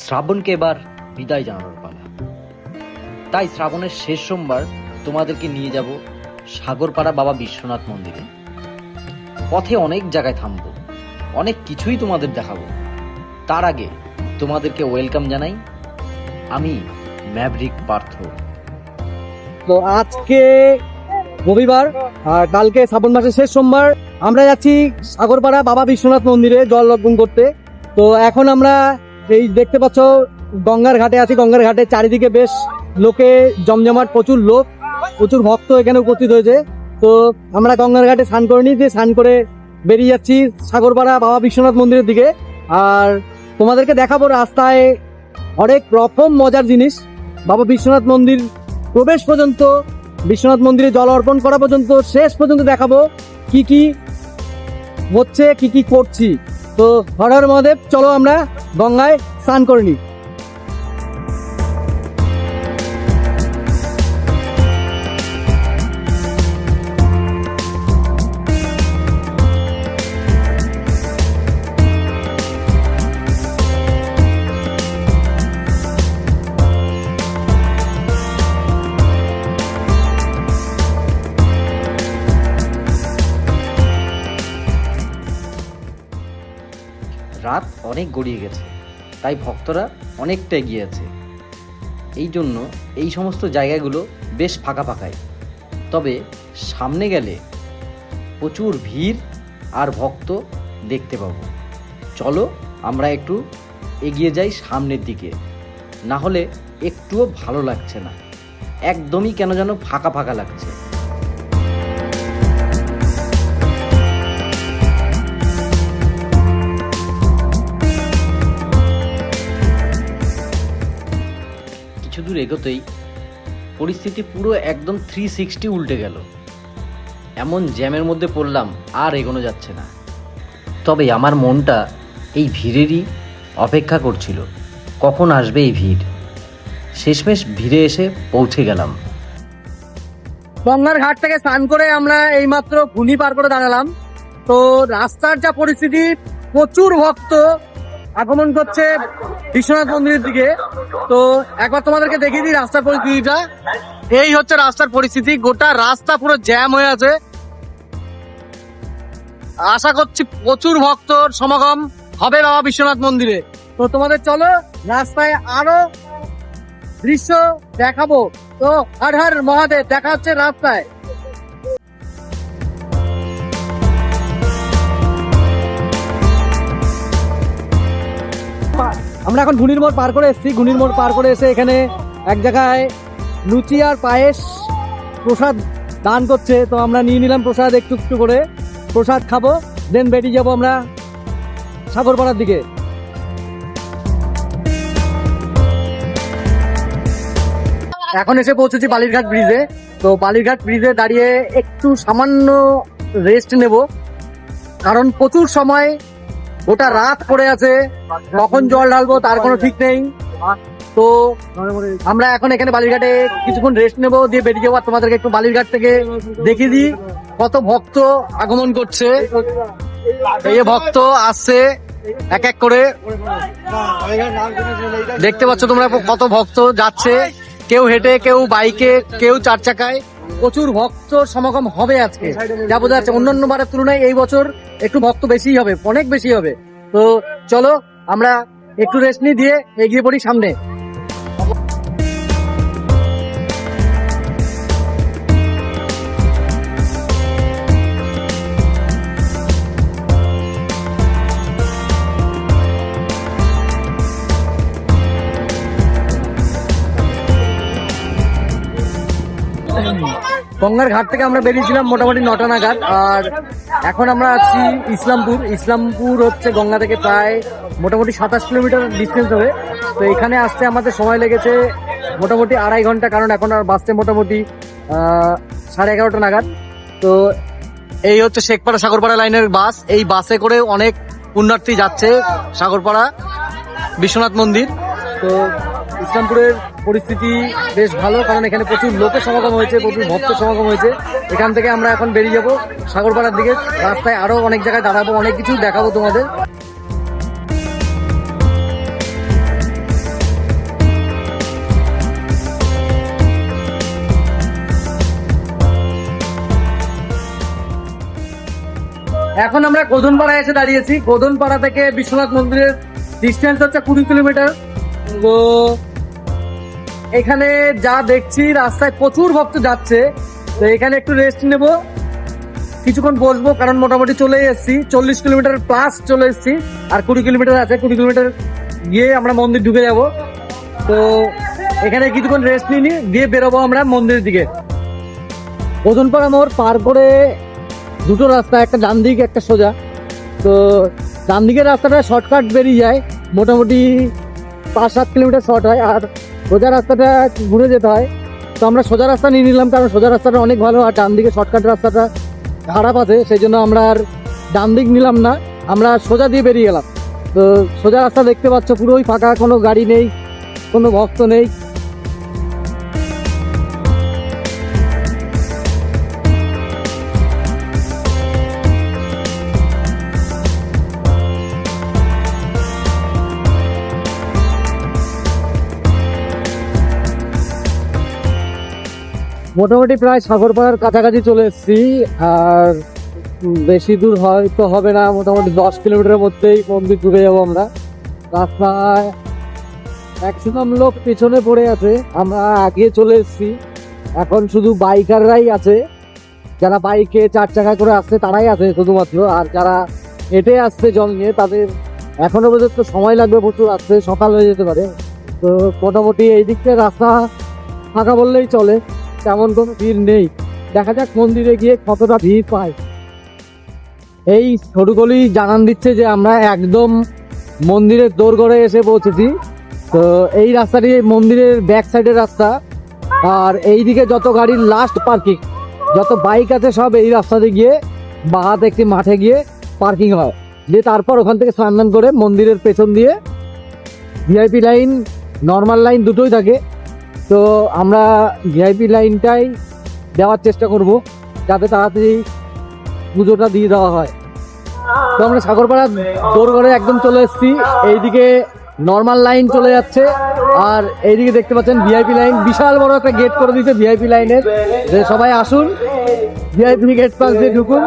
শ্রাবণকে এবার বিদায় জানানোর পালা। তাই শ্রাবণের শেষ সোমবার তোমাদেরকে নিয়ে যাব সাগরপাড়া বাবা বিশ্বনাথ মন্দিরে। পথে অনেক জায়গায় থামবো, অনেক কিছুই তোমাদের দেখাবো। তার আগে তোমাদেরকে ওয়েলকাম জানাই আমি ম্যাভরিক পার্থ। তো আজকে রবিবার আর কালকে শ্রাবণ মাসের শেষ সোমবার আমরা যাচ্ছি সাগরপাড়া বাবা বিশ্বনাথ মন্দিরে জল অর্পণ করতে। তো এখন আমরা এই দেখতে পাচ্ছ, গঙ্গার ঘাটে আছি, গঙ্গার ঘাটে চারিদিকে বেশ লোকে জমজমাট, প্রচুর লোক, প্রচুর ভক্ত এখানে উপস্থিত হয়েছে। তো আমরা গঙ্গার ঘাটে স্নান করে নিয়ে স্নান করে বেরিয়ে যাচ্ছি সাগরপাড়া বাবা বিশ্বনাথ মন্দিরের দিকে। আর তোমাদেরকে দেখাবো রাস্তায় অনেক রকম মজার জিনিস। বাবা বিশ্বনাথ মন্দির প্রবেশ পর্যন্ত, বিশ্বনাথ মন্দিরে জল অর্পণ করা পর্যন্ত, শেষ পর্যন্ত দেখাবো কি কি হচ্ছে, কি কি করছি। তো হর মহাদেব চলো আমরা গঙ্গায় স্নান করে নিই। অনেক গড়িয়ে গেছে। তাই ভক্তরা অনেকটা এগিয়ে আছে। এই জন্য এই সমস্ত জায়গাগুলো বেশ ফাঁকা ফাঁকাই। তবে সামনে গেলে প্রচুর ভিড় আর ভক্ত দেখতে পাবো। চলো আমরা একটু এগিয়ে যাই সামনের দিকে। না হলে একটুও ভালো লাগছে না। একদমই কেন যেন ফাঁকা ফাঁকা লাগছে। দূর এগোতেই পরিস্থিতি পুরো একদম থ্রি সিক্সটি উল্টে গেল। এমন জ্যামের মধ্যে পড়লাম, আর এগোনো যাচ্ছে না। তবে আমার মনটা এই ভিড়েরই অপেক্ষা করছিল, কখন আসবে এই ভিড়? শেষমেশ ভিড়ে এসে পৌঁছে গেলাম। গঙ্গার ঘাট থেকে স্নান করে আমরা এইমাত্র ঘুনি পার করে দাঁড়ালাম। তো রাস্তার যা পরিস্থিতি, প্রচুর ভক্ত আগমন করছে বিশ্বনাথ মন্দিরের দিকে। তো একবার তোমাদেরকে দেখিয়ে দিই রাস্তার পরিস্থিতিটা। এই হচ্ছে রাস্তার পরিস্থিতি, গোটা রাস্তা পুরো জ্যাম হয়ে আছে। আশা করছি প্রচুর ভক্তর সমাগম হবে বাবা বিশ্বনাথ মন্দিরে। তো তোমাদের চলো রাস্তায় আরও দৃশ্য দেখাবো। তো হর হর মহাদেব, দেখা হচ্ছে রাস্তায়। আমরা এখন ঘুনির মোড় পার করে এসেছি। ঘুনির মোড় পার করে এসে এখানে এক জায়গায় লুচি আর পায়েস প্রসাদ দান করছে। তো আমরা নিয়ে নিলাম প্রসাদ একটু একটু করে। প্রসাদ খাব দেন বেরিয়ে যাব আমরা সাগরপাড়ার দিকে। এখন এসে পৌঁছেছি বালিরঘাট ব্রিজে। তো বালিরঘাট ব্রিজে দাঁড়িয়ে একটু সামান্য রেস্ট নেব। কারণ প্রচুর সময় গোটা রাত পড়ে আছে, কখন জল ঢালবো তার কোনো ঠিক নেই। তো আমরা এখন এখানে বালিরঘাটে কিছুক্ষণ রেস্ট নেব, দিয়ে বেরিয়ে যাব তোমাদেরকে একটু বালিরঘাট থেকে দেখিয়ে দিই কত ভক্ত আগমন করছে। এই ভক্ত আসছে এক এক করে। দেখতে পাচ্ছ তোমরা কত ভক্ত যাচ্ছে। কেউ হেঁটে, কেউ বাইকে, কেউ চার চাকায়। প্রচুর ভক্ত সমাগম হবে আজকে। যা বোঝা যাচ্ছে অন্যান্য বারের তুলনায় এই বছর একটু ভক্ত বেশি হবে, অনেক বেশি হবে। তো চলো, আমরা একটু রেস্ট নিয়ে দিয়ে এগিয়ে পড়ি সামনে। গঙ্গার ঘাট থেকে আমরা বেরিয়েছিলাম মোটামুটি নটা নাগাদ, আর এখন আমরা আছি ইসলামপুর। ইসলামপুর হচ্ছে গঙ্গা থেকে প্রায় মোটামুটি সাতাশ কিলোমিটার ডিস্টেন্স হবে। তো এখানে আসতে আমাদের সময় লেগেছে মোটামুটি আড়াই ঘণ্টা, কারণ এখন আর বাসতে মোটামুটি সাড়ে এগারোটা নাগাদ। তো এই হচ্ছে শেখপাড়া সাগরপাড়া লাইনের বাস এই বাসে করে অনেক পুণ্যার্থী যাচ্ছে সাগরপাড়া, বিশ্বনাথ মন্দির। তো ইসলামপুরের পরিস্থিতি বেশ ভালো, কারণ এখানে প্রচুর লোকের সমাগম হয়েছে, প্রচুর ভক্ত সমাগম হয়েছে। এখান থেকে আমরা এখন বেরিয়ে যাব সাগরপাড়ার দিকে। রাস্তায় আরও অনেক জায়গায় দাঁড়াবো, অনেক কিছু দেখাবো তোমাদের। এখন আমরা কোদনপাড়ায় এসে দাঁড়িয়েছি। কোদনপাড়া থেকে বিশ্বনাথ মন্দিরের ডিস্টেন্স হচ্ছে কুড়ি কিলোমিটার। তো এখানে যা দেখছি, রাস্তায় প্রচুর ভক্ত যাচ্ছে। তো এখানে একটু রেস্ট নেব। কিছুক্ষণ বসবো, কারণ মোটামুটি চলে এসেছি। চল্লিশ কিলোমিটার প্লাস চলে এসেছি। আর কুড়ি কিলোমিটার আছে, কুড়ি কিলোমিটার গিয়ে আমরা মন্দির ঢুকে যাব। তো এখানে কিছুক্ষণ রেস্ট নিয়ে দিয়ে বেরোবো আমরা মন্দিরের দিকে। ওজনপাড়া মোড়, পার করে দুটো রাস্তা, একটা ডান দিক, একটা সোজা। তো ডান দিকের রাস্তাটা শর্টকাট বেরিয়ে যায়। মোটামুটি পাঁচ সাত কিলোমিটার শর্ট হয়। আর সোজা রাস্তাটা ঘুরে যেতে হয়। তো আমরা সোজা রাস্তা নিয়ে নিলাম, কারণ সোজা রাস্তাটা অনেক ভালো আর ডান দিকে শর্টকাট রাস্তাটা খারাপ আছে, সেই জন্য আমরা আর ডান দিক নিলাম না, আমরা সোজা দিয়ে বেরিয়ে গেলাম। তো সোজা রাস্তা দেখতে পাচ্ছ, পুরোই ফাঁকা, কোনো গাড়ি নেই, কোনো ভক্ত নেই। মোটামুটি প্রায় সাগরপাড়ার কাছাকাছি চলে এসেছি, আর বেশি দূর হয়তো হবে না, মোটামুটি দশ কিলোমিটারের মধ্যেই মন্দির ঢুকে যাব আমরা। রাস্তায় ম্যাক্সিমাম লোক পেছনে পড়ে আছে, আমরা আগে চলে এসেছি। এখন শুধু বাইকাররাই আছে, যারা বাইকে চার চাকা করে আসছে তারাই আছে শুধুমাত্র, আর যারা হেঁটে আসছে নিয়ে, তাদের এখনও পর্যন্ত সময় লাগবে প্রচুর, আসতে সকাল হয়ে যেতে পারে। তো মোটামুটি এই দিকটা রাস্তা ফাঁকা বললেই চলে। তেমন কোনো ভিড় নেই। দেখা যাক মন্দিরে গিয়ে কতটা ভিড় পায়। এই সরুগলি জানান দিচ্ছে যে আমরা একদম মন্দিরের দোরগড়ে এসে পৌঁছেছি। তো এই রাস্তাটি মন্দিরের ব্যাক সাইডের রাস্তা। আর এই দিকে যত গাড়ির লাস্ট পার্কিং যত বাইক আছে সব এই রাস্তাতে গিয়ে বাহাতে একটি মাঠে গিয়ে পার্কিং হয়। দিয়ে তারপর ওখান থেকে স্নান করে মন্দিরের পেছন দিয়ে ভিআইপি লাইন নর্মাল লাইন দুটোই থাকে। তো আমরা ভিআইপি লাইনটাই দেওয়ার চেষ্টা করব যাতে তাড়াতাড়ি পুজোটা দিয়ে দেওয়া হয়। তো আমরা সাগরপাড়া দোরগড়ে একদম চলে এসেছি। এইদিকে নর্মাল লাইন চলে যাচ্ছে। আর এইদিকে দেখতে পাচ্ছেন ভিআইপি লাইন বিশাল বড় একটা গেট করে দিয়েছে ভিআইপি লাইনের যে সবাই আসুন ভিআইপি গেট পাস দিয়ে ঢুকুন।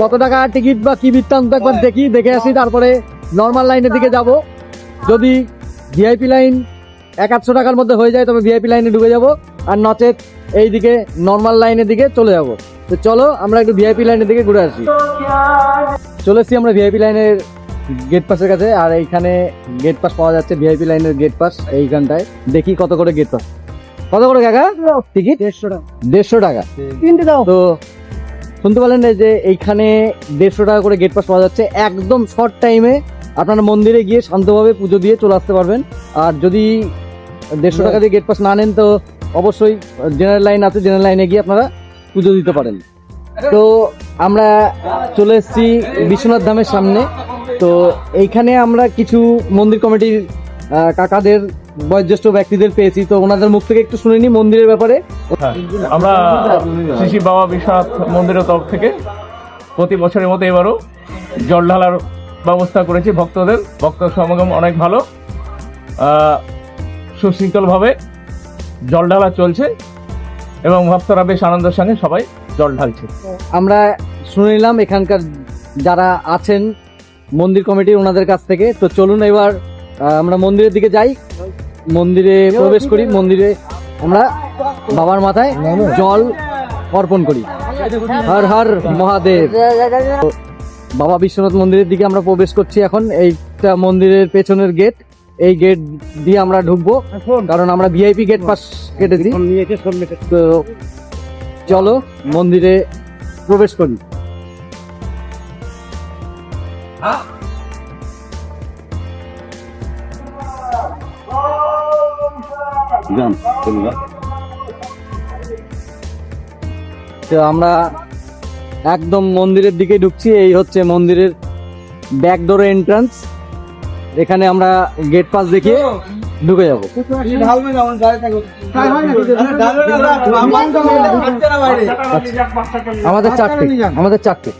কত টাকা টিকিট বা কি বৃত্তান্ত একবার দেখি, দেখে আসি। তারপরে নর্মাল লাইনের দিকে যাব। যদি ভিআইপি লাইন এক আটশো টাকার মধ্যে হয়ে যায় তবে ভিআইপি লাইনে ঢুকে যাব। আর নচেত এইদিকে নর্মাল লাইনের দিকে চলে যাব। তো চলো আমরা একটু ভিআইপি লাইনের দিকে ঘুরে আসি। চলে এসেছি আমরা ভিআইপি লাইনের গেট পাসের কাছে আর এইখানে গেট পাস পাওয়া যাচ্ছে ভিআইপি লাইনের গেট পাস এইখানটায়। দেখি কত করে গেট পাস কত করে কাকা? টিকিট দেড়শো টাকা। দেড়শো টাকা। তিনটে দাও। তো শুনতে পারলেন যে এইখানে দেড়শো টাকা করে গেট পাস পাওয়া যাচ্ছে। একদম শর্ট টাইমে আপনারা মন্দিরে গিয়ে শান্তভাবে পুজো দিয়ে চলে আসতে পারবেন। আর যদি দেড়শো টাকা দিয়ে গেট পাস না নেন তো অবশ্যই জেনারেল লাইন আছে জেনারেল লাইনে গিয়ে আপনারা পুজো দিতে পারেন। তো আমরা চলে এসেছি বিশ্বনাথ ধামের সামনে। তো এইখানে আমরা কিছু মন্দির কমিটির কাকাদের বয়োজ্যেষ্ঠ ব্যক্তিদের পেয়েছি। তো ওনাদের মুখ থেকে একটু শুনে নি মন্দিরের ব্যাপারে। হ্যাঁ, আমরা শ্রী বাবা বিশ্বনাথ মন্দিরের তরফ থেকে প্রতি বছরের মতো এবারও জল ঢালার ব্যবস্থা করেছি ভক্তদের। ভক্ত সমাগম অনেক ভালো। সুশৃঙ্খলভাবে জল ঢালা চলছে এবং ভক্তরা বেশ আনন্দের সঙ্গে সবাই জল ঢালছে। আমরা শুনে নিলাম এখানকার যারা আছেন, মন্দির কমিটি ওনাদের কাছ থেকে। তো চলুন এবার আমরা মন্দিরের দিকে যাই। মন্দিরে প্রবেশ করি, মন্দিরে আমরা বাবার মাথায় জল অর্পণ করি। হর হর মহাদেব। বাবা বিশ্বনাথ মন্দিরের দিকে আমরা প্রবেশ করছি এখন। এইটা মন্দিরের পেছনের গেট এই গেট দিয়ে আমরা ঢুকবো কারণ আমরা ভিআইপি গেট পাস কেটেছি। তো চলো মন্দিরে প্রবেশ করি। তো আমরা একদম মন্দিরের দিকে ঢুকছি এই হচ্ছে মন্দিরের ব্যাক ডোর এন্ট্রান্স এখানে আমরা গেট পাস দেখিয়ে ঢুকে যাব। আমাদের চারটে আমাদের চারটে।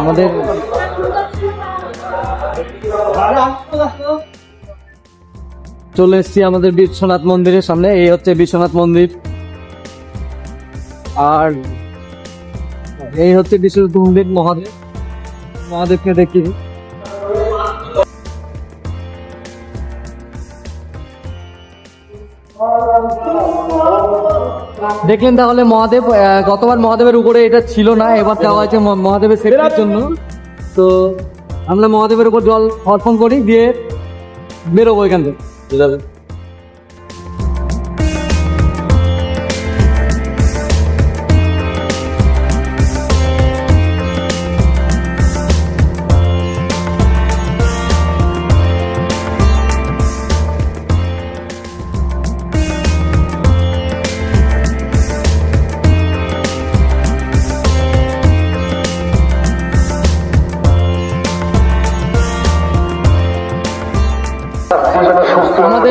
আমাদের চলে এসছি আমাদের বিশ্বনাথ মন্দিরের সামনে এই হচ্ছে বিশ্বনাথ মন্দির। আর এই হচ্ছে বিশ্বনাথ মন্দির মহাদেব। মহাদেবকে দেখি। দেখলেন তাহলে মহাদেব গতবার মহাদেবের উপরে এটা ছিল না, এবার দেওয়া হয়েছে মহাদেবের সেফটির জন্য। তো আমরা মহাদেবের উপর জল অর্পণ করি, দিয়ে বেরোবো এখান থেকে।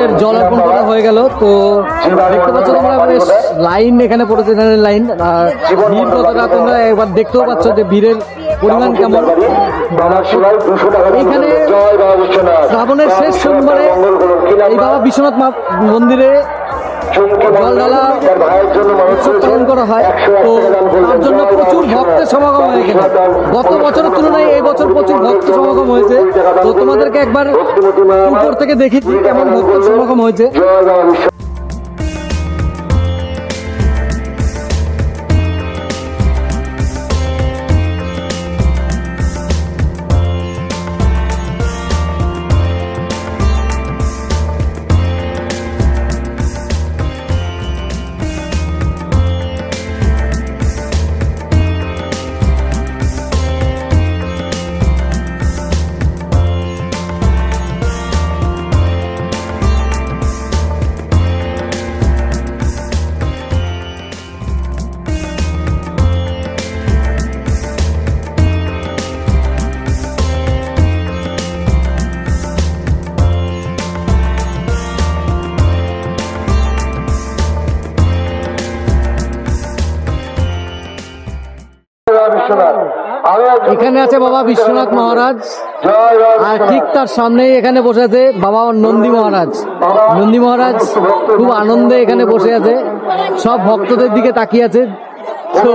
আমাদের জল অর্পণ করা হয়ে গেল। তো দেখতে পাচ্ছ তোমরা বেশ লাইন এখানে পড়েছে, এখানে লাইন। আর ভিড় কতটা তোমরা একবার দেখতেও পাচ্ছ যে ভিড়ের পরিমাণ কেমন। এখানে শ্রাবণের শেষ সোমবারে এই বাবা বিশ্বনাথ মন্দিরে জল উৎসব করা হয়। তো তার জন্য প্রচুর ভক্তের সমাগম হয় এখানে গত বছরের তুলনায় এই বছর প্রচুর ভক্ত সমাগম হয়েছে। তো তোমাদেরকে একবার উপর থেকে দেখেছি কেমন ভক্ত সমাগম হয়েছে। এখানে আছে বাবা বিশ্বনাথ মহারাজ। আর ঠিক তার সামনেই এখানে বসে আছে বাবা নন্দী মহারাজ। নন্দী মহারাজ খুব আনন্দে এখানে বসে আছে। সব ভক্তদের দিকে তাকিয়ে আছে। তো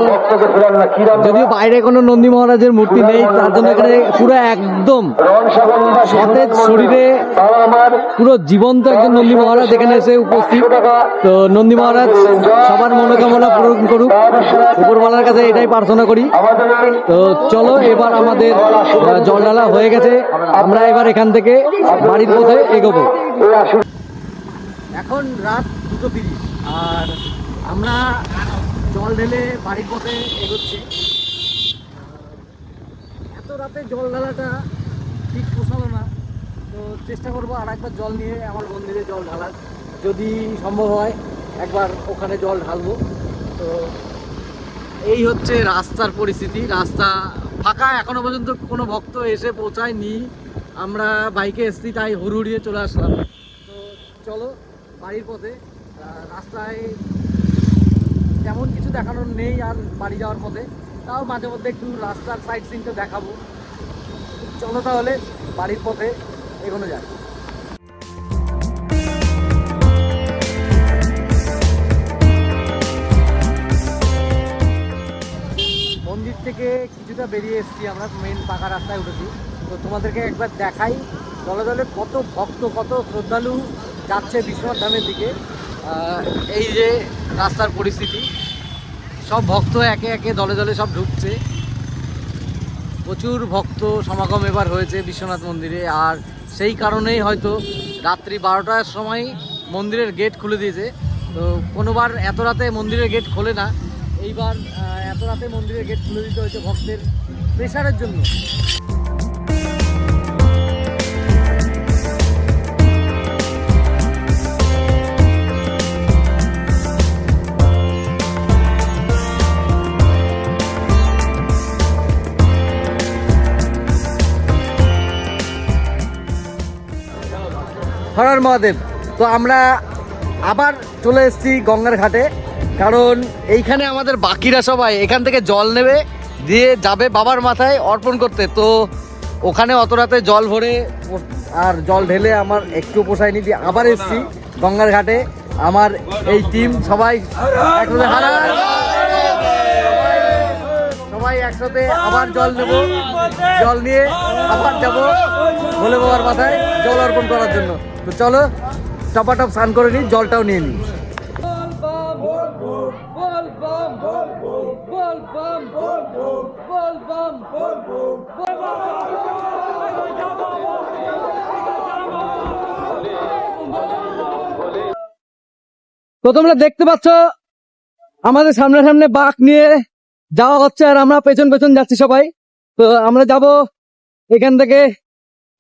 যদিও বাইরে কোনো নন্দী মহারাজের মূর্তি নেই তার জন্য এখানে পুরো একদম সতেজ শরীরে পুরো জীবন্ত একজন নন্দী মহারাজ এখানে এসে উপস্থিত। তো নন্দী মহারাজ সবার মনোকামনা পূরণ করুক। উপরওয়ালার কাছে এটাই প্রার্থনা করি। তো চলো এবার আমাদের আহ, জল ঢালা হয়ে গেছে। আমরা এবার এখান থেকে বাড়ির পথে এগোবো। এখন রাত দুটো তিরিশ। আর আমরা জল ঢেলে বাড়ির পথে এগোচ্ছি। এত রাতে জল ঢালাটা ঠিক পোষালো না। তো চেষ্টা করব আর একবার জল নিয়ে আমার মন্দিরে জল ঢালার। যদি সম্ভব হয়, একবার ওখানে জল ঢালবো। তো এই হচ্ছে রাস্তার পরিস্থিতি। রাস্তা ফাঁকা এখনও পর্যন্ত কোনো ভক্ত এসে পৌঁছায়নি। আমরা বাইকে এসেছি, তাই হুড়ুড়িয়ে চলে আসলাম। তো চলো, বাড়ির পথে রাস্তায় তেমন কিছু দেখানোর নেই আর বাড়ি যাওয়ার পথে। তাও মাঝে মধ্যে একটু রাস্তার সাইড সিনটা দেখাবো। চলো তাহলে বাড়ির পথে এগোনো যায় মন্দির থেকে কিছুটা বেরিয়ে এসেছি আমরা মেন পাকা রাস্তায় উঠেছি। তো তোমাদেরকে একবার দেখাই, দলে দলে কত ভক্ত, কত শ্রদ্ধালু যাচ্ছে বিশ্বনাথ ধামের দিকে। এই যে রাস্তার পরিস্থিতি, সব ভক্ত একে একে দলে দলে সব ঢুকছে। প্রচুর ভক্ত সমাগম এবার হয়েছে বিশ্বনাথ মন্দিরে, আর সেই কারণেই হয়তো রাত্রি বারোটার সময় মন্দিরের গেট খুলে দিয়েছে। তো কোনোবার এত রাতে মন্দিরের গেট খোলে না, এইবার এত রাতে মন্দিরের গেট খুলে দিতে হয়েছে ভক্তের প্রেশারের জন্য। হরার মহাদেব। তো আমরা আবার চলে এসেছি গঙ্গার ঘাটে। কারণ এইখানে আমাদের বাকিরা সবাই এখান থেকে জল নেবে, দিয়ে যাবে বাবার মাথায় অর্পণ করতে। তো ওখানে অত রাতে জল ভরে আর জল ঢেলে আমার একটু পোষায়নি দিয়ে আবার এসেছি গঙ্গার ঘাটে। আমার এই টিম সবাই একসাথে হারা। সবাই একসাথে আবার জল নেব। জল নিয়ে আবার যাব। ভোলে বাবার মাথায় জল অর্পণ করার জন্য। তো চলো, টপাটপ স্নান করে নিই, জলটাও নিয়ে নিই। তো তোমরা দেখতে পাচ্ছ, আমাদের সামনে সামনে বাঘ নিয়ে যাওয়া হচ্ছে, আর আমরা পেছন পেছন যাচ্ছি সবাই। তো আমরা যাব এখান থেকে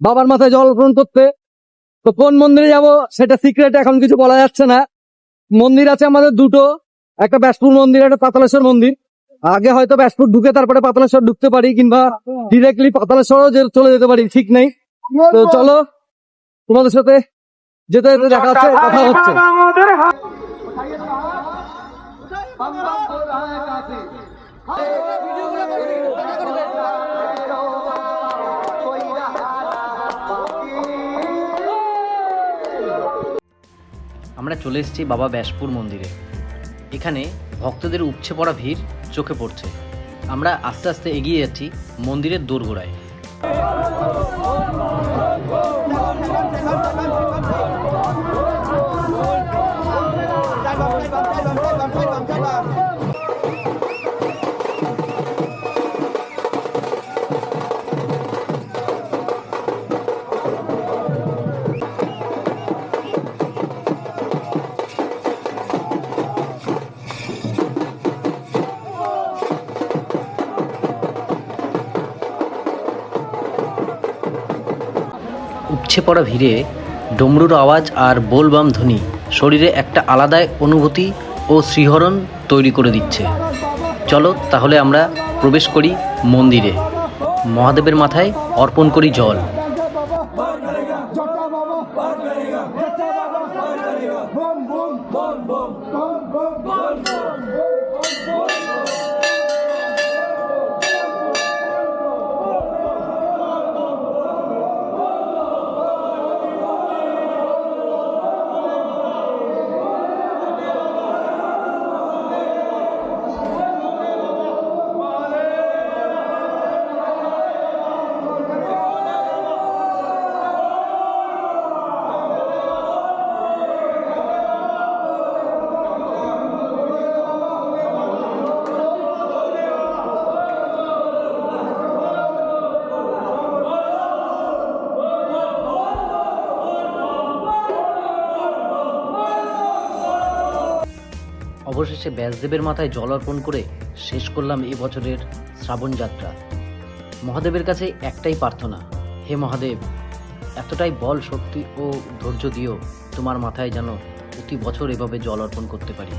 বাবার মাথায় জল অর্পণ করতে। তো কোন মন্দিরে যাব সেটা সিক্রেট এখন কিছু বলা যাচ্ছে না। মন্দির আছে আমাদের দুটো। একটা ব্যাসপুর মন্দির একটা পাতালেশ্বর মন্দির। আগে হয়তো ব্যাসপুর ঢুকে তারপরে পাতালেশ্বর ঢুকতে পারি কিংবা ডিরেক্টলি পাতালেশ্বরও যে চলে যেতে পারি ঠিক নেই। তো চলো তোমাদের সাথে যেতে যেতে দেখা হচ্ছে কথা হচ্ছে। আমরা চলে এসেছি বাবা ব্যাসপুর মন্দিরে। এখানে ভক্তদের উপচে পড়া ভিড় চোখে পড়ছে। আমরা আস্তে আস্তে এগিয়ে যাচ্ছি মন্দিরের দোরগোড়ায়। উপচে পড়া ভিড়ে ডমরুর আওয়াজ আর বোলবাম ধ্বনি শরীরে একটা আলাদাই অনুভূতি ও শ্রীহরণ তৈরি করে দিচ্ছে চলো তাহলে আমরা প্রবেশ করি মন্দিরে মহাদেবের মাথায় অর্পণ করি জল অবশেষে ব্যাসদেবের মাথায় জল অর্পণ করে শেষ করলাম এ বছরের শ্রাবণ যাত্রা। মহাদেবের কাছে একটাই প্রার্থনা, হে মহাদেব, এতটাই বল, শক্তি ও ধৈর্য দিও, তোমার মাথায় যেন প্রতি বছর এভাবে জল অর্পণ করতে পারি।